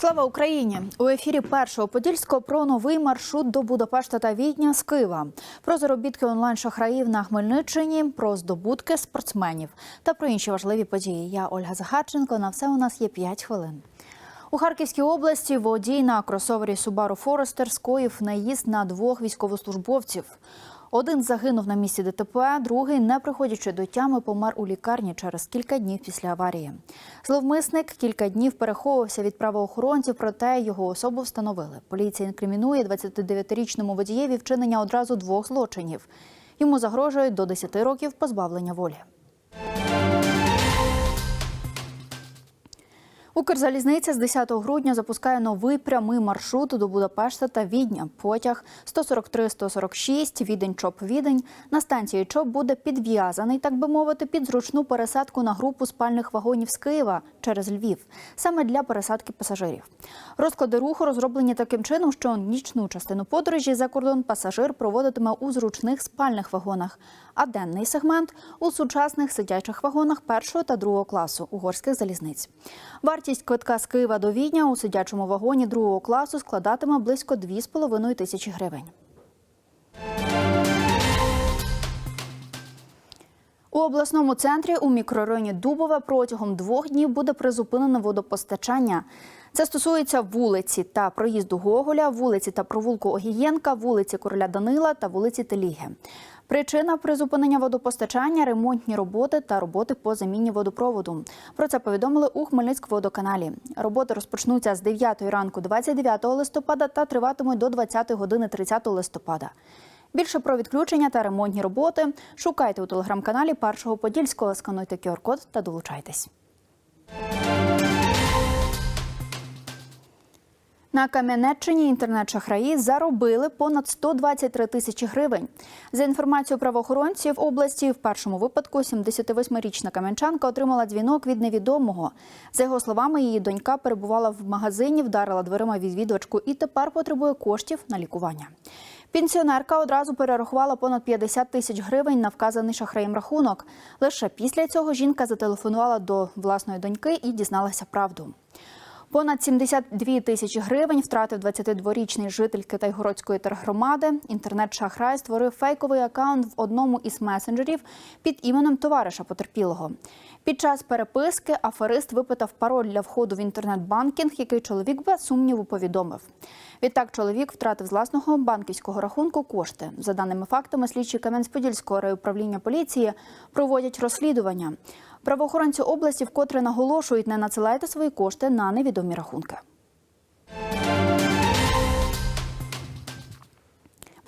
Слава Україні! У ефірі першого подільського про новий маршрут до Будапешта та Відня з Києва, про заробітки онлайн шахраїв на Хмельниччині, про здобутки спортсменів та про інші важливі події. Я Ольга Захарченко. На все у нас є 5 хвилин. У Харківській області водій на кросовері Subaru Forester скоїв наїзд на двох військовослужбовців. Один загинув на місці ДТП, другий, не приходячи до тями, помер у лікарні через кілька днів після аварії. Зловмисник кілька днів переховувався від правоохоронців, проте його особу встановили. Поліція інкримінує 29-річному водієві вчинення одразу двох злочинів. Йому загрожують до 10 років позбавлення волі. Укрзалізниця з 10 грудня запускає новий прямий маршрут до Будапешта та Відня. Потяг 143-146 Відень чоп Відень на станції ЧОП буде підв'язаний, так би мовити, під зручну пересадку на групу спальних вагонів з Києва через Львів, саме для пересадки пасажирів. Розклади руху розроблені таким чином, що нічну частину подорожі за кордон пасажир проводитиме у зручних спальних вагонах, а денний сегмент у сучасних сидячих вагонах першого та другого класу угорських залізниць. Вартість квитка з Києва до Відня у сидячому вагоні другого класу складатиме близько 2,5 тисячі гривень. У обласному центрі у мікрорайоні Дубове протягом двох днів буде призупинено водопостачання. Це стосується вулиці та проїзду Гоголя, вулиці та провулку Огієнка, вулиці Короля Данила та вулиці Теліги. Причина призупинення водопостачання ремонтні роботи та роботи по заміні водопроводу. Про це повідомили у Хмельницькводоканалі. Роботи розпочнуться з 9 ранку 29 листопада та триватимуть до 20 години 30 листопада. Більше про відключення та ремонтні роботи шукайте у телеграм-каналі Першого Подільського. Скануйте QR-код та долучайтесь. На Кам'янеччині інтернет-шахраї заробили понад 123 тисячі гривень. За інформацією правоохоронців області, в першому випадку 78-річна кам'янчанка отримала дзвінок від невідомого. За його словами, її донька перебувала в магазині, вдарила дверима відвідувачку і тепер потребує коштів на лікування. Пенсіонерка одразу перерахувала понад 50 тисяч гривень на вказаний шахраєм рахунок. Лише після цього жінка зателефонувала до власної доньки і дізналася правду. Понад 72 тисячі гривень втратив 22-річний житель Китайгородської тергромади. Інтернет-шахрай створив фейковий акаунт в одному із месенджерів під іменем товариша потерпілого. Під час переписки аферист випитав пароль для входу в інтернет-банкінг, який чоловік без сумніву повідомив. Відтак чоловік втратив з власного банківського рахунку кошти. За даними фактами, слідчі Кам'янськ-Подільського райуправління поліції проводять розслідування. Правоохоронці області вкотре наголошують, не надсилайте свої кошти на невідомі рахунки.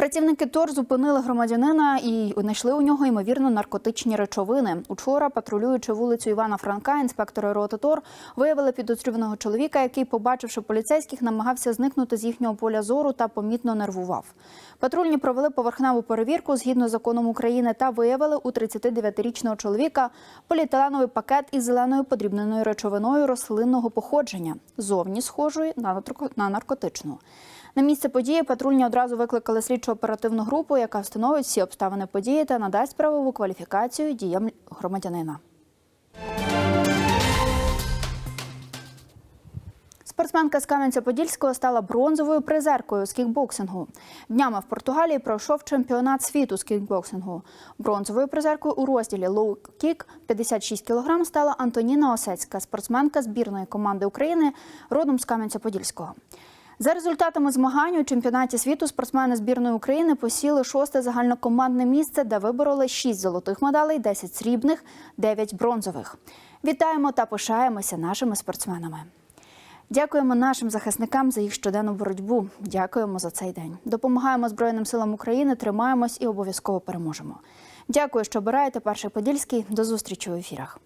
Працівники ТОР зупинили громадянина і знайшли у нього ймовірно наркотичні речовини. Учора, патрулюючи вулицю Івана Франка, інспектори роти ТОР виявили підозрюваного чоловіка, який, побачивши поліцейських, намагався зникнути з їхнього поля зору та помітно нервував. Патрульні провели поверхневу перевірку згідно з законом України та виявили у 39-річного чоловіка поліетиленовий пакет із зеленою подрібненою речовиною рослинного походження, зовні схожої на наркотичну. На місце події патрульні одразу викликали слідчо-оперативну групу, яка встановить всі обставини події та надасть правову кваліфікацію діям громадянина. Спортсменка з Кам'янця-Подільського стала бронзовою призеркою з кікбоксингу. Днями в Португалії пройшов чемпіонат світу з кікбоксингу. Бронзовою призеркою у розділі лоу-кік 56 кг стала Антоніна Осецька, спортсменка збірної команди України родом з Кам'янця-Подільського. За результатами змагань у чемпіонаті світу спортсмени збірної України посіли шосте загальнокомандне місце, де вибороли 6 золотих медалей, 10 срібних, 9 бронзових. Вітаємо та пишаємося нашими спортсменами. Дякуємо нашим захисникам за їх щоденну боротьбу. Дякуємо за цей день. Допомагаємо Збройним силам України, тримаємось і обов'язково переможемо. Дякую, що обираєте перший подільський. До зустрічі у ефірах.